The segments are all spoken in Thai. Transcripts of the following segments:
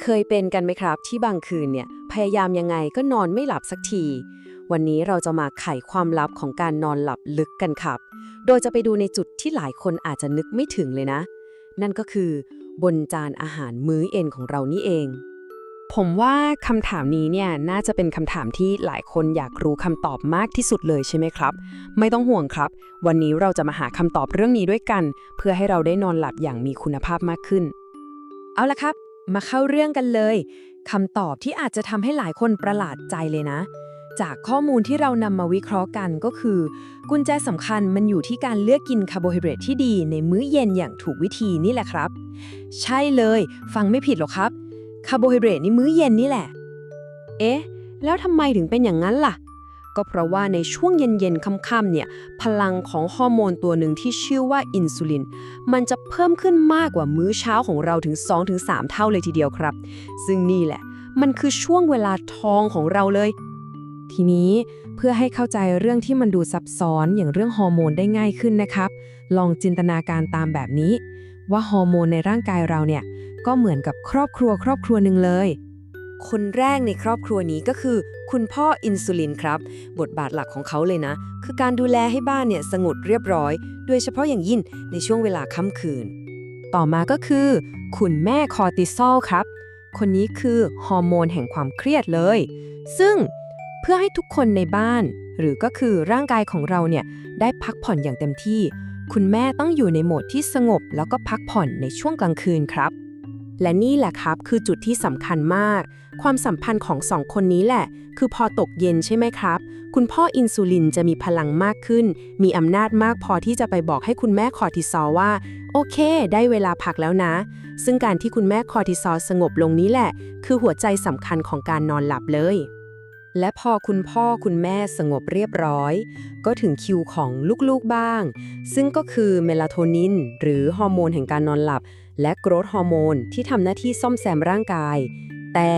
เคยเป็นกันไหมครับที่บางคืนเนี่ยพยายามยังไงก็นอนไม่หลับสักที วันนี้เราจะมาไขความลับของการนอนหลับลึกกันครับ โดยจะไปดูในจุดที่หลายคนอาจจะนึกไม่ถึงเลยนะ นั่นก็คือบนจานอาหารมื้อเอ็นของเรานี่เอง ผมว่าคำถามนี้เนี่ยน่าจะเป็นคำถามที่หลายคนอยากรู้คำตอบมากที่สุดเลยใช่ไหมครับ ไม่ต้องห่วงครับ วันนี้เราจะมาหาคำตอบเรื่องนี้ด้วยกัน เพื่อให้เราได้นอนหลับอย่างมีคุณภาพมากขึ้น เอาละครับ มาเข้าเรื่องกันเลยคำตอบที่อาจจะทำให้หลายคนประหลาดใจเลยนะ จากข้อมูลที่เรานำมาวิเคราะห์กันก็คือ กุญแจสำคัญมันอยู่ที่การเลือกกินคาร์โบไฮเดรตที่ดีในมื้อเย็นอย่างถูกวิธีนี่แหละครับ ใช่เลย ฟังไม่ผิดหรอกครับ คาร์โบไฮเดรตในมื้อเย็นนี่แหละ เอ๊ะ แล้วทำไมถึงเป็นอย่างนั้นล่ะ ก็เพราะว่าในช่วงเย็นๆค่ำๆเนี่ย พลังของฮอร์โมนตัวหนึ่งที่ชื่อว่าอินซูลิน มันจะเพิ่มขึ้นมากกว่ามื้อเช้าของเราถึง 2-3 เท่าเลยทีเดียวครับ ซึ่งนี่แหละ มันคือช่วงเวลาทองของเราเลย ทีนี้เพื่อให้เข้าใจเรื่องที่มันดูซับซ้อนอย่างเรื่องฮอร์โมนได้ง่ายขึ้นนะครับ ลองจินตนาการตามแบบนี้ ว่าฮอร์โมนในร่างกายเราเนี่ย ก็เหมือนกับครอบครัวครอบครัวหนึ่งเลย คนแรกในครอบครัวนี้ก็คือ คุณพ่ออินซูลินครับ บทบาทหลักของเขาเลยนะ คือการดูแลให้บ้านเนี่ยสงบเรียบร้อย โดยเฉพาะอย่างยิ่งในช่วงเวลาค่ำคืน ต่อมาก็คือ คุณแม่คอร์ติซอลครับ คนนี้คือฮอร์โมนแห่งความเครียดเลย ซึ่งเพื่อให้ทุกคนในบ้าน หรือก็คือร่างกายของเราเนี่ยได้พักผ่อนอย่างเต็มที่ คุณแม่ต้องอยู่ในโหมดที่สงบแล้วก็พักผ่อนในช่วงกลางคืนครับ และนี่แหละครับคือจุดที่สำคัญมาก ความสัมพันธ์ของสองคนนี้แหละ คือพอตกเย็นใช่ไหมครับ คุณพ่ออินซูลินจะมีพลังมากขึ้น มีอำนาจมากพอที่จะไปบอกให้คุณแม่คอร์ติซอลว่า โอเค ได้เวลาพักแล้วนะ ซึ่งการที่คุณแม่คอร์ติซอลสงบลงนี้แหละ คือหัวใจสำคัญของการนอนหลับเลย และพอคุณพ่อคุณแม่สงบเรียบร้อย ก็ถึงคิวของลูกๆบ้าง ซึ่งก็คือเมลาโทนิน หรือฮอร์โมนแห่งการนอนหลับ และโกรทฮอร์โมนที่ทำหน้าที่ซ่อมแซมร่างกาย แต่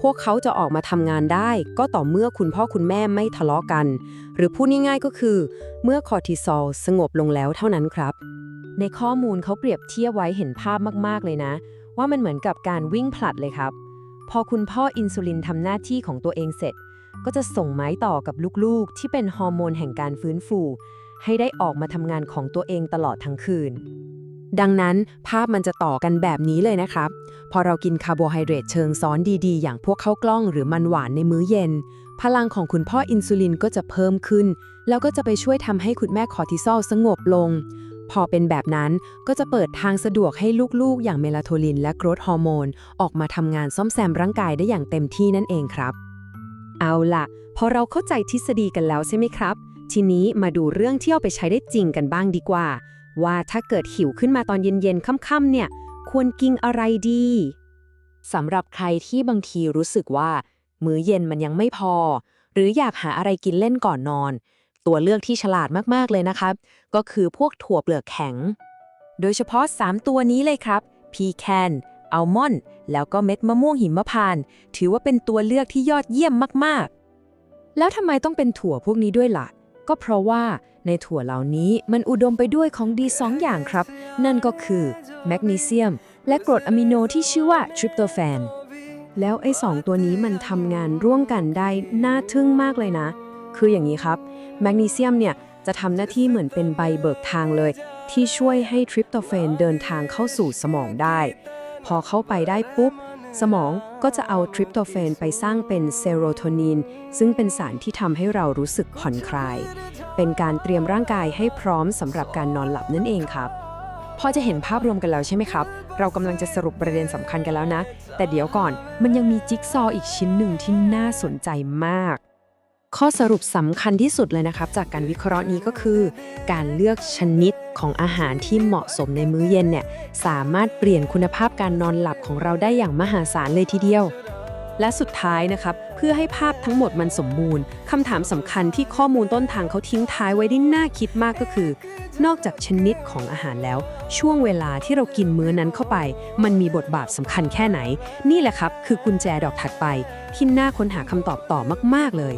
พวกเขาจะออกมาทำงานได้ ก็ต่อเมื่อคุณพ่อคุณแม่ไม่ทะเลาะกัน หรือพูดง่ายๆก็คือ เมื่อคอร์ติซอลสงบลงแล้วเท่านั้นครับ ในข้อมูลเขาเปรียบเทียบไว้เห็นภาพมากๆเลยนะ ว่ามันเหมือนกับการวิ่งผลัดเลยครับ พอคุณพ่ออินซูลินทำหน้าที่ของตัวเองเสร็จ ก็จะส่งไม้ต่อกับลูกๆ ที่เป็นฮอร์โมนแห่งการฟื้นฟู ให้ได้ออกมาทำงานของตัวเองตลอดทั้งคืน ดังนั้นภาพมันจะต่อกันแบบนี้เลยนะครับ พอเรากินคาร์โบไฮเดรตเชิงซ้อนดีๆ อย่างพวกข้าวกล้องหรือมันหวานในมื้อเย็น พลังของคุณพ่ออินซูลินก็จะเพิ่มขึ้น แล้วก็จะไปช่วยทำให้คุณแม่คอร์ติซอลสงบลง พอเป็นแบบนั้นก็จะเปิดทางสะดวกให้ลูกๆ อย่างเมลาโทนินและโกรทฮอร์โมนออกมาทำงานซ่อมแซมร่างกายได้อย่างเต็มที่นั่นเองครับ เอาล่ะ พอเราเข้าใจทฤษฎีกันแล้วใช่ไหมครับ ทีนี้มาดูเรื่องที่เอาไปใช้ได้จริงกันบ้างดีกว่า ว่าถ้าเกิดหิวขึ้นมาตอนเย็นๆค่ำๆเนี่ย ควรกินอะไรดีสำหรับใครที่บางทีรู้สึกว่า มื้อเย็นมันยังไม่พอ หรืออยากหาอะไรกินเล่นก่อนนอน ตัวเลือกที่ฉลาดมากๆเลยนะครับ ก็คือพวกถั่วเปลือกแข็ง โดยเฉพาะ 3 ตัวนี้เลยครับพีแคน อัลมอนด์แล้วก็เม็ดมะม่วงหิมพานต์ถือว่าเป็นตัวเลือกที่ยอดเยี่ยมมากๆ แล้วทำไมต้องเป็นถั่วพวกนี้ด้วยล่ะ ก็เพราะว่าในถั่วเหล่านี้มันอุดมไปด้วยของดีสองอย่างครับ นั่นก็คือแมกนีเซียม และกรดอะมิโนที่ชื่อว่าทริปโตแฟน แล้วไอ้สองตัวนี้มันทำงานร่วมกันได้น่าทึ่งมากเลยนะ คืออย่างนี้ครับ แมกนีเซียมเนี่ยจะทำหน้าที่เหมือนเป็นใบเบิกทางเลย ที่ช่วยให้ทริปโตแฟนเดินทางเข้าสู่สมองได้ พอเข้าไปได้ปุ๊บ สมองก็จะเอาทริปโตแฟนไปสร้างเป็นเซโรโทนิน ซึ่งเป็นสารที่ทำให้เรารู้สึกผ่อนคลาย เป็นการเตรียมร่างกายให้พร้อมสำหรับการนอนหลับนั่นเองครับพอจะเห็นภาพรวมกันแล้วใช่ไหมครับ เรากำลังจะสรุปประเด็นสำคัญกันแล้วนะ แต่เดี๋ยวก่อนมันยังมีจิ๊กซออีกชิ้นหนึ่งที่น่าสนใจมาก ข้อสรุปสำคัญที่สุดเลยนะครับ จากการวิเคราะห์นี้ก็คือ การเลือกชนิดของอาหารที่เหมาะสมในมื้อเย็นเนี่ยสามารถเปลี่ยนคุณภาพการนอนหลับของเราได้อย่างมหาศาลเลยทีเดียว และสุดท้ายนะครับ เพื่อให้ภาพทั้งหมดมันสมบูรณ์คำถามสำคัญที่ข้อมูลต้นทางเขาทิ้งท้ายไว้ได้น่าคิดมากก็คือ นอกจากชนิดของอาหารแล้ว ช่วงเวลาที่เรากินมื้อนั้นเข้าไป มันมีบทบาทสำคัญแค่ไหน นี่แหละครับ คือกุญแจดอกถัดไป ที่น่าค้นหาคำตอบต่อมาก ๆ เลย